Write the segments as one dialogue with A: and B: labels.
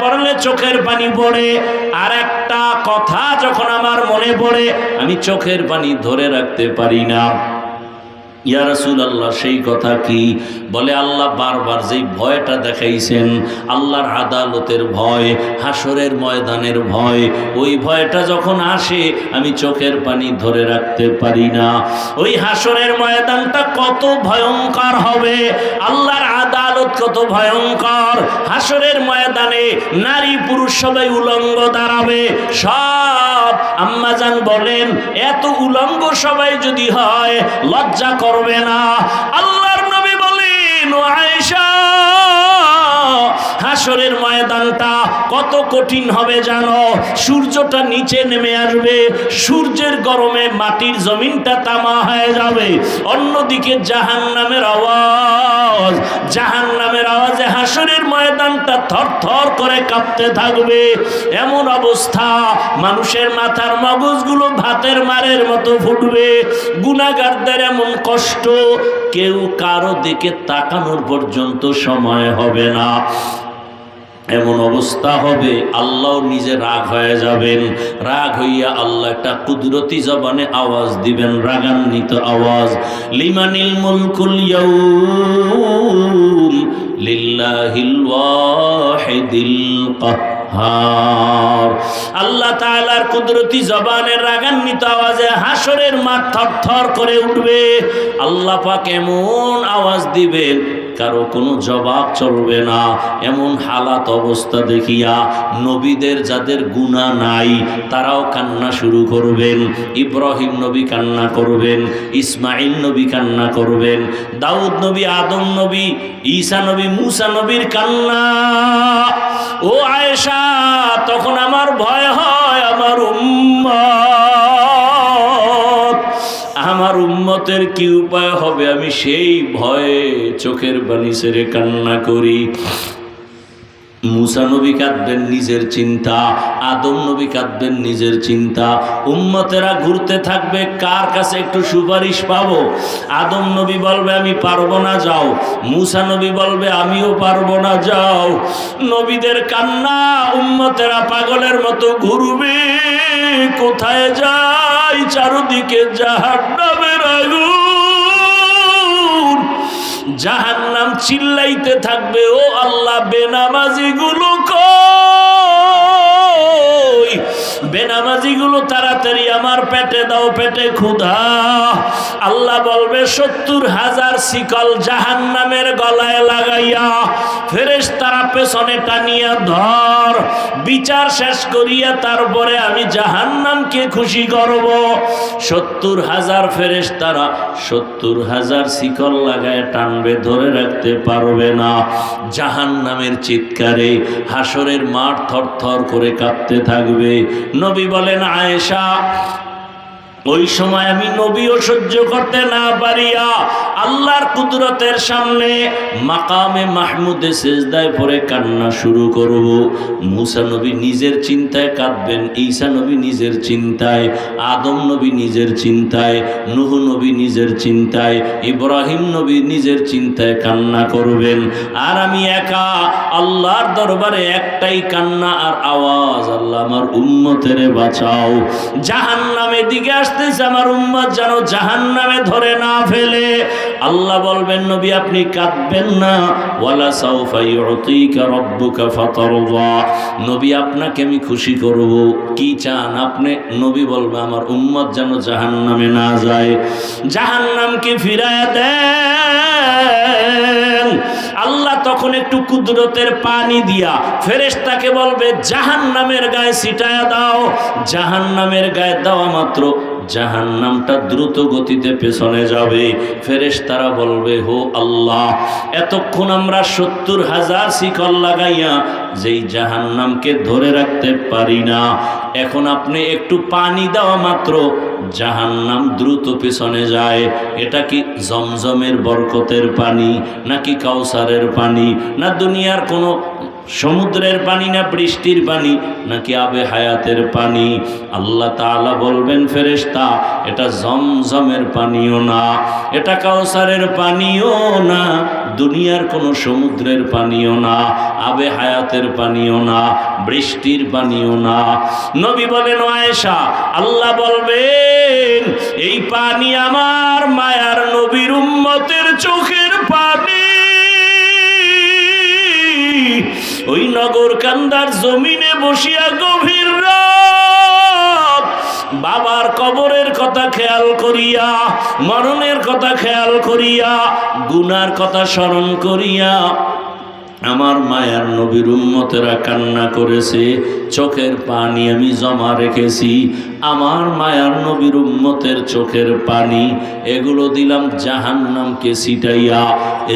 A: পড়লে চোখের পানি পড়ে। আর একটা কথা যখন আমার মনে পড়ে, আমি চোখের পানি ধরে রাখতে পারি না। ইয়া রাসূল আল্লাহ সেই কথা কি? বলে আল্লাহ বারবার যেই ভয়টা দেখাইছেন, আল্লাহর আদালতের ভয় হাসরের ময়দানের ভয়, ওই ভয়টা যখন আসে, আমি চোখের পানি ধরে রাখতে পারি না। ওই হাসরের ময়দানটা কত ভয়ঙ্কর হবে! আল্লাহর আদালত কত ভয়ঙ্কর! হাসরের ময়দানে নারী পুরুষ সবাই উলঙ্গ দাঁড়াবে, সব আম্মাজান বলেন, এত উলঙ্গ সবাই যদি হয়, লজ্জা করবে না। আল্লাহর নবী বলেন হাসরের ময়দানটা কত কঠিন হবে জানো? সূর্যটা নিচে নেমে আসবে, সূর্যের গরমে মাটির জমিনটা তামা হয়ে যাবে। অন্যদিকে জাহান নামের আওয়াজ জাহান নামের আওয়াজে হাসরের ময়দানটা থর থর করে কাঁপতে থাকবে। এমন অবস্থা, মানুষের মাথার মগজগুলো ভাতের মারের মতো ফুটবে। গুণাগারদের এমন কষ্ট, কেউ কারও দিকে তাকানোর পর্যন্ত সময় হবে না। এমন অবস্থা হবে, আল্লাহ নিজে রাগ হয়ে যাবেন। রাগ হইয়া আল্লাহ একটা কুদরতি জবানে আওয়াজ দিবেন, রাগান্বিত আওয়াজ। লিমানিল মুলকুল ইয়াউম লিল্লাহিল ওয়াহিদিল কাহ্হার আল্লাহ তাআলার কুদরতি জবানের রাগান্বিত আওয়াজে হাসরের মাঠ থরথর করে উঠবে। আল্লাহ পাক এমন আওয়াজ দিবেন কারও কোনো জবাব চলবে না। এমন হালাত অবস্থা দেখিয়া নবীদের যাদের গুণা নাই, তারাও কান্না শুরু করবেন। ইব্রাহিম নবী কান্না করবেন ইসমাইল নবী কান্না করবেন, দাউদ নবী, আদম নবী, ঈসা নবী, মুসা নবীর কান্না। ও আয়েশা, তখন আমার ভয় হয়, আমার উম্মত আমার উম্মতের কি উপায় হবে? আমি সেই ভয়ে চোখের বাণী সেরে কান্না করি। মুসা নবী কাঁদবেন নিজের চিন্তা, আদম নবী কাঁদবেন নিজের চিন্তা। উম্মতেরা ঘুরতে থাকবে, কার কাছে একটু সুপারিশ পাবো? আদম নবী বলবে, আমি পারব না, যাও। মুসা নবী বলবে, আমিও পারব না, যাও। নবীদের কান্না উম্মতেরা পাগলের মতো ঘুরবে। কোথায় যাই? চারদিকে জাহান্নামের আগুন। জাহান্নাম চিল্লাইতে থাকবে, ও আল্লাহ বেনামাজি গুলো বেনামাজি গুলো তাড়াতাড়ি আমার পেটে দাও, পেটে ক্ষুধা। আল্লাহ বলবে, সত্তর হাজার শিকল জাহান্নামের গলায় লাগাইয়া ফেরেশ তারা পেছনে টানিয়া ধর। বিচার শেষ করিয়া তারপরে আমি জাহান্নামকে খুশি করব। সত্তর হাজার ফেরেশ তারা সত্তর হাজার শিকল লাগায় টানবে, ধরে রাখতে পারবে না। জাহান্নামের চিৎকারে হাসরের মাঠ থর থর করে কাঁপতে থাকবে। নবী বলেন আয়েশা ওই সময় আমি নবীও সহ্য করতে না পারিয়া আল্লাহর কুদরতের সামনে মাকামে মাহমুদে সেজদায় পরে কান্না শুরু করব। মুসা নবী নিজের চিন্তায় কাঁদবেন, ঈসা নবী নিজের চিন্তায়, আদম নবী নিজের চিন্তায়, নুহ নবী নিজের চিন্তায়, ইব্রাহিম নবী নিজের চিন্তায় কান্না করবেন। আর আমি একা আল্লাহর দরবারে একটাই কান্না আর আওয়াজ, আল্লাহ আমার উম্মতেরে বাঁচাও। জাহান্নামের দিকে আসতেছে, আমার উম্মত যেন জাহান্নামে ধরে না ফেলে। আল্লাহ বলবেন, নবী, আপনি কাঁদবেন না। ওয়ালা নবী, আপনাকে আমি খুশি করব। কি চান? আপনি, নবী বলবে, আমার উম্মত যেন জাহান্নামে না যায়। জাহান জাহান্নামকে ফিরায় দেন। আল্লাহ তখন একটু কুদরতের পানি দিয়া ফেরেশতাকে বলবে, জাহান্নামের গায়ে ছিটায়া দাও। জাহান্নামের গায়ে দেওয়া মাত্র জাহান্নামটা দ্রুত গতিতে পেছনে যাবে। ফেরেশ তারা বলবে হো আল্লাহ, এতক্ষণ আমরা সত্তর হাজার শিকল লাগাইয়া যেই জাহান্নামকে ধরে রাখতে পারি না, এখন আপনি একটু পানি দেওয়া মাত্র জাহান্নাম দ্রুত পেছনে যায়। এটা কি জমজমের বরকতের পানি, নাকি কাউসারের পানি, না দুনিয়ার কোনো সমুদ্রের পানি না বৃষ্টির পানি, নাকি আবে হায়াতের পানি? আল্লাহ তাআলা বলবেন, ফেরেশতা, এটা জমজমের পানিও না, এটা কাউসারের পানিও না, দুনিয়ার কোনো সমুদ্রের পানিও না, আবে হায়াতের পানিও না, বৃষ্টির পানিও না। নবী বলেন আয়েশা, আল্লাহ বলবেন, এই পানি আমার মায়ার নবীর উম্মতের চোখের পানি ওই নগর কান্দার জমিনে বসিয়া গভীর বাবার কবরের কথা খেয়াল করিয়া, মরণের কথা খেয়াল করিয়া, গুনার কথা স্মরণ করিয়া আমার মায়ার নবীর উম্মতেরা কান্না করেছে, চোখের পানি আমি জমা রেখেছি। আমার মায়ার নবীর উম্মতের চোখের পানি, এগুলো দিলাম জাহান্নামকে সিটাইয়া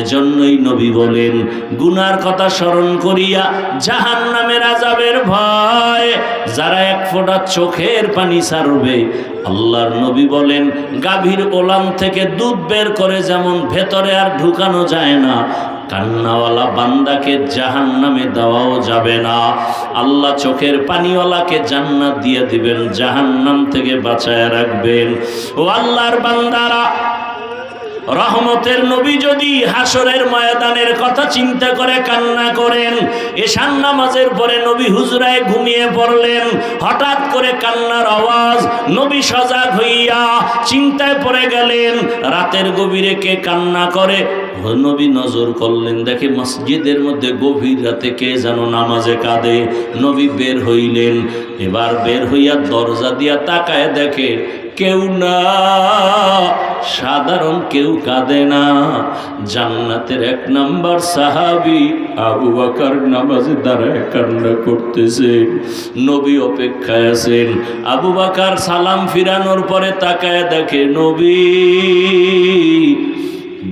A: এজন্যই নবী বলেন, গুনার কথা স্মরণ করিয়া জাহান্নামের আজাবের ভয়, যারা এক ফোঁটা চোখের পানি ছাড়বে। আল্লাহর নবী বলেন, গাভীর ওলান থেকে দুধ বের করে যেমন ভেতরে আর ঢুকানো যায় না কান্নাওয়ালা বান্দাকে জাহান নামে দেওয়াও যাবে না। আল্লাহ চোখের পানিওয়ালাকে জান্নাত দিয়ে দিবেন, জাহান্নাম থেকে বাঁচায় রাখবেন। ও আল্লাহর বান্দারা, রহমতের নবী যদি হাসরের ময়দানের কথা চিন্তা করে কান্না করেন এশান নামাজের পরে নবী হুজরায় ঘুমিয়ে পড়লেন, হঠাৎ করে কান্নার আওয়াজ নবী সজাগ হইয়া চিন্তায় পড়ে গেলেন, রাতের গভীরে কে কান্না করে? নবী নজর করলেন, দেখে মসজিদের মধ্যে গভীর রাতে কে যেন নামাজে কাঁদে। নবী বের হইলেন, এবার বের হইয়া দরজা দিয়া তাকায় দেখে কেউ না। সাধারণ কেউ কাঁদে না। জান্নাতের এক নাম্বার সাহাবি আবু বাকার নামাজে দাঁড়ায় কান্না করতেছে। নবী অপেক্ষায় আছেন। আবু বাকার সালাম ফিরানোর পরে তাকায় দেখে, নবী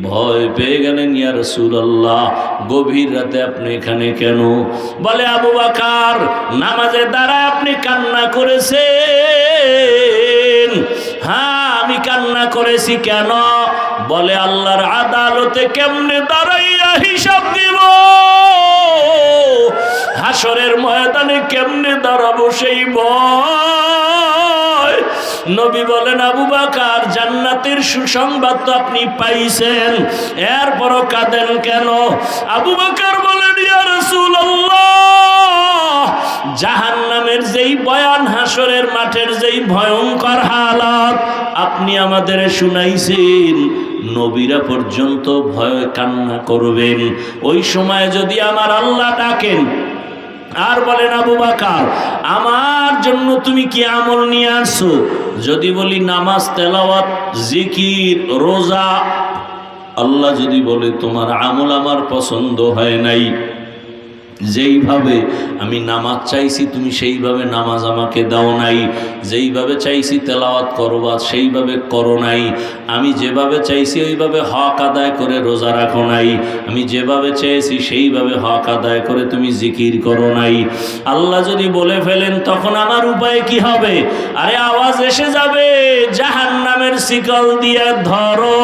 A: ভয় পেয়ে গেলেন, ইয়া রাসূলুল্লাহ, গভীর রাতে আপনি এখানে কেন? বলে, আবু বাকার, নামাজে দাঁড়ায় আপনি কান্না করেছেন। হ্যাঁ আমি কান্না করেছি কেন? বলে, আল্লাহর আদালতে কেমনে দাঁড়াইয়া হিসাব দিব? হাসরের ময়দানে কেমনে দাঁড়াবো সেই ভয়? নবী বলেন, আবু বাকার, জান্নাতের সুসংবাদ তো আপনি পাইছেন। এরপরও কাঁদেন কেন? আবু বাকার বলেন, ইয়া রাসূলুল্লাহ জাহান নামের যেই বয়ান, হাসরের মাঠের যেই ভয়ঙ্কর হালাত আপনি আমাদের শুনাইছেন, নবীরা পর্যন্ত ভয় কান্না করবেন। ওই সময় যদি আমার আল্লাহ ডাকেন আর বলেন আবু বাকার, আমার জন্য তুমি কি আমল নিয়ে আসো যদি বলি নামাজ, তেলাওয়াত, জিকির, রোজা, আল্লাহ যদি বলে তোমার আমল আমার পছন্দ হয় নাই যেইভাবে আমি নামাজ চাইছি, তুমি সেইভাবে নামাজ আমাকে দাও নাই। যেইভাবে চাইছি তেলাওয়াত করো করবা সেইভাবে করো নাই। আমি যেভাবে চাইছি ওইভাবে হক আদায় করে রোজা রাখো নাই। আমি যেভাবে চেয়েছি সেইভাবে হক আদায় করে তুমি জিকির করো নাই। আল্লাহ যদি বলে ফেলেন, তখন আমার উপায় কি হবে? আরে আওয়াজ এসে যাবে জাহান নামের শিকল দিয়ে ধরো।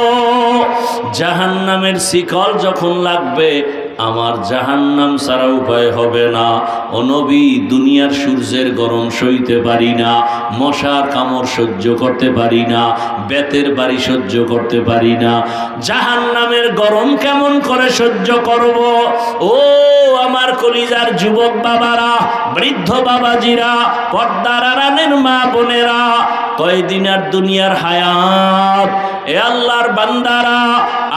A: জাহান নামের শিকল যখন লাগবে আমার জাহান্নাম ছাড়া উপায় হবে না। ও নবী, দুনিয়ার সূর্যের গরম সইতে পারি না, মশার কামড় সহ্য করতে পারি না, বেতের বাড়ি সহ্য করতে পারি না। জাহান্নামের গরম কেমন করে সহ্য করব? ও আমার কলিজার যুবক বাবারা, বৃদ্ধ বাবাজিরা, পর্দার আড়ালের মা বোনেরা, কয়দিন আর দুনিয়ার হায়াত এ আল্লাহর বান্দারা,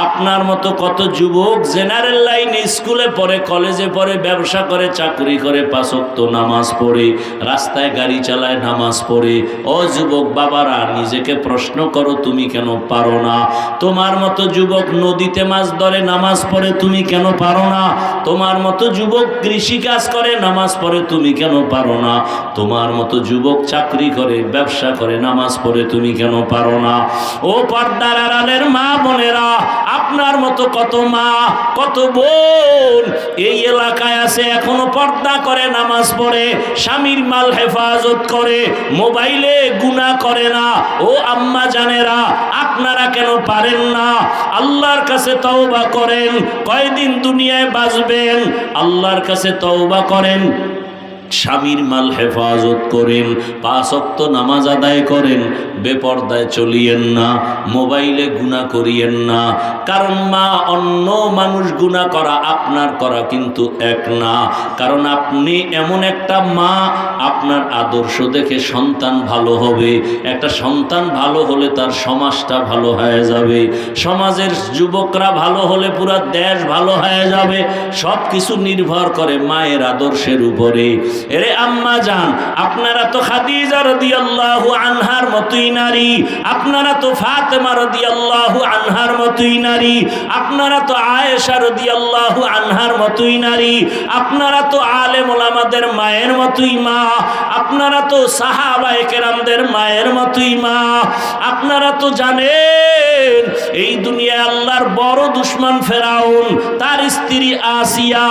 A: আপনার মতো কত যুবক জেনারেল লাইনে স্কুলে পড়ে, কলেজে পড়ে, ব্যবসা করে, চাকরি করে পাঁচক্ত নামাজ পড়ে, রাস্তায় গাড়ি চালায়, নামাজ পড়ে। ও যুবক বাবারা, নিজেকে প্রশ্ন করো, তুমি কেন পারো না? তোমার মতো যুবক নদীতে মাছ ধরে, নামাজ পড়ে, তুমি কেন পারো না? তোমার মতো যুবক কৃষি কাজ করে, নামাজ পড়ে, তুমি কেন পারো না? তোমার মতো যুবক চাকরি করে, ব্যবসা করে, নামাজ পড়ে, তুমি কেন পারো না? ও পর্দার আড়ালের মা বোনেরা, আপনার মতো কত মা, কত বোন। এই এলাকায় আছে, এখনও পর্দা করে, নামাজ পড়ে, স্বামীর মাল হেফাজত করে, মোবাইলে গুণা করে না। ও আম্মা জানেরা, আপনারা কেন পারেন না? আল্লাহর কাছে তওবা করেন, কয়দিন দুনিয়ায় বাঁচবেন? আল্লাহর কাছে তওবা করেন স্বামীর মাল হেফাজত করেন, পাঁচ অক্ত নামাজ আদায় করেন, বেপর্দায় চলিয়েন না, মোবাইলে গুণা করিয়েন না। কারণ মা, অন্য মানুষ গুণা করা আপনার করা কিন্তু এক না। কারণ আপনি এমন একটা মা, আপনার আদর্শ দেখে সন্তান ভালো হবে। একটা সন্তান ভালো হলে তার সমাজটা ভালো হয়ে যাবে। সমাজের যুবকরা ভালো হলে পুরা দেশ ভালো হয়ে যাবে। সব কিছু নির্ভর করে মায়ের আদর্শের উপরে। এরে আম্মা যান আপনারা তো খাদিজা রাদিয়াল্লাহু আনহার মতোই নারী, আপনারা তো ফাতেমা রাদিয়াল্লাহু আনহার মতোই নারী, আপনারা তো আয়েশা রাদিয়াল্লাহু আনহার মতোই নারী, আপনারা তো আলেম ওলামাদের মায়ের মতোই মা, আপনারা তো সাহাবায়ে কেরামদের মায়ের মতোই মা, আপনারা তো জানেন এই দুনিয়ায় আল্লাহর বড় দুশ্মন ফেরাউন, তার স্ত্রী আসিয়া,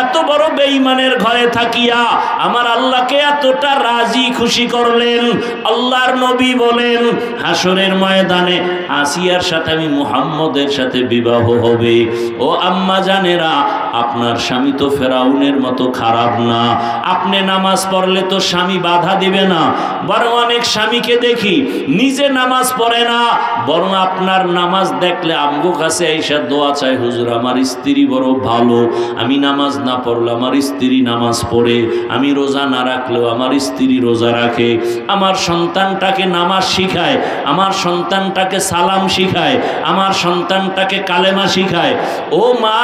A: এত বড় বেঈমানের ঘরে থাকিয়া আমার আল্লাহকে এতটা রাজি, খুশি করলেন। আল্লাহর নবী বলেন হাসরের ময়দানে আসিয়ার সাথে আমি মুহাম্মদের সাথে বিবাহ হবে। ও আম্মা জানেরা, আপনার স্বামী তো ফেরাউনের মতো খারাপ না। আপনি নামাজ পড়লে তো স্বামী বাধা দিবে না। বরং অনেক স্বামীকে দেখি নিজে নামাজ পড়ে না। বরং আপনার নামাজ দেখলে আমগো কাছে এইসা দোয়া চাই হুজুর, আমার স্ত্রী বড় ভালো। আমি নামাজ না পড়লে আমার স্ত্রী নামাজ পড়ে। আমি রোজা না রাখলেও আমার স্ত্রী রোজা রাখে, আমার সন্তানটাকে নামাজ শিখায়, আমার সন্তানটাকে সালাম শিখায়, আমার সন্তানটাকে কালেমা শিখায়। ও মা,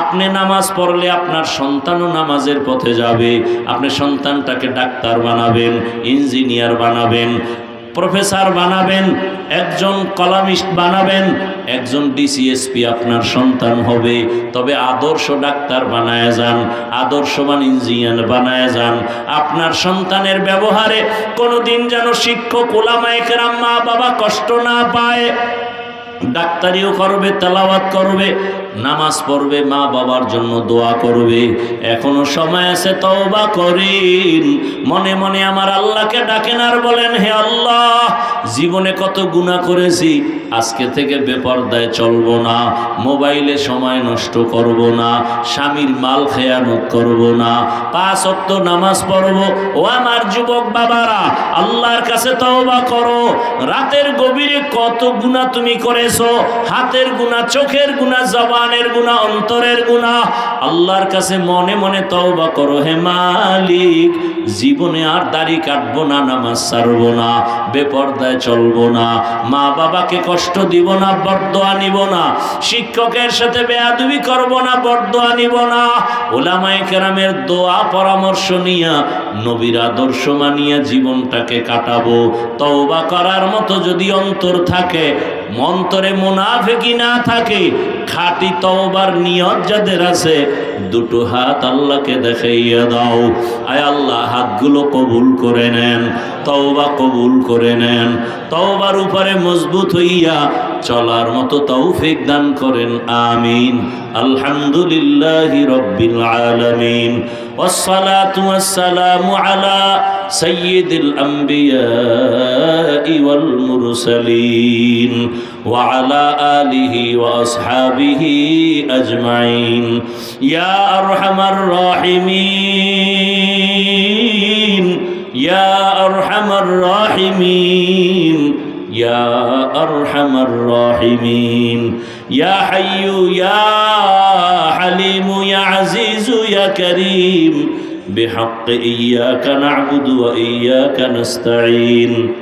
A: আপনি নামাজ পড়লে আপনার সন্তানও নামাজের পথে যাবে, আপনি সন্তানটাকে ডাক্তার বানাবেন, ইঞ্জিনিয়ার বানাবেন, প্রফেসর বানাবেন, একজন কলামিস্ট বানাবেন একজন ডিসিএসপি আপনার সন্তান হবে, তবে আদর্শ ডাক্তার বানায় যান, আদর্শবান ইঞ্জিনিয়ার বানায় যান। আপনার সন্তানের ব্যবহারে কোনোদিন যেন শিক্ষক ওলামায় কেরাম মা বাবা কষ্ট না পায়। ডাক্তারিও করবে, তেলাওয়াত করবে নামাজ পড়বে, মা বাবার জন্য দোয়া করবে। এখনও সময় আছে, তওবা করিন। মনে মনে আমার আল্লাহকে ডাকেন আর বলেন, হে আল্লাহ, জীবনে কত গুনাহ করেছি, আজকে থেকে বেপরদায় চলবো না, মোবাইলে সময় নষ্ট করব না, স্বামীর মাল খেয়ানত করব না, পাঁচ অক্ত নামাজ পড়ব। ও আমার যুবক বাবারা, আল্লাহর কাছে তওবা করো। রাতের গভীরে কত গুনাহ তুমি করেছ, হাতের গুনাহ, চোখের গুনাহ জবানের গুনাহ, অন্তরের গুনাহ। আল্লাহর কাছে মনে মনে তওবা করো, হে মালিক, জীবনে আর দাড়ি কাটবো না, নামাজ ছাড়বো না, বেপর্দায় চলবো না মা বাবাকে কষ্ট দিব না, বরদোয়া নিব না, শিক্ষকের সাথে বেয়াদবি করব না, বরদোয়া নিব না, ওলামায়ে কেরামের দোয়া, পরামর্শ নিয়া, নবীর আদর্শ মানিয়া জীবনটাকে কাটাবো। তওবা করার মতো যদি অন্তর থাকে মন্তরে মুনাফেকি না থাকে খাঁটি তওবার নিয়ত যাদের আছে দুটো হাত আল্লাহকে দেখাইয়া দাও। আয় আল্লাহ, হাতগুলো কবুল করে নেন, তওবা কবুল করে নেন। তওবার উপরে মজবুত হইয়া চলার মতো তৌফিক দান করেন, আমিন। আলহামদুলিল্লাহ রব্বিল আলমিন। ওসালাতু আসসালামু আলা সাইয়্যিদুল আমবিয়াই ওয়াল মুরসালিন। ওয়া আলা আলিহি ওয়া আসহাবিহি আজমাইন। ইয়া أرحم الراحمين. يا أرحم الراحمين. يا أرحم الراحمين. يا حي يا حليم يا عزيز يا كريم. بحق إياك نعبد وإياك نستعين.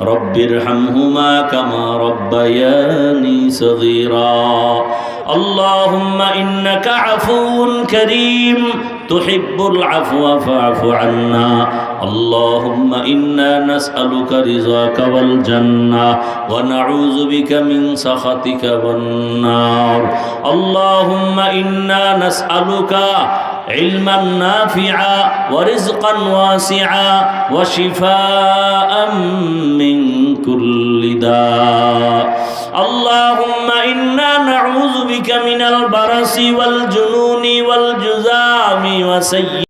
A: رب ارحمهما كما ربياني صغيرا. اللهم إنك عفو كريم تحب العفو فاعف عنا. اللهم إنا نسألك رضاك والجنة ونعوذ بك من سخطك والنار. اللهم إنا نسألك علما نافعا ورزقا واسعا وشفاء من كل داء. اللهم إنا نعوذ بك من البرص والجنون والجزام وسيء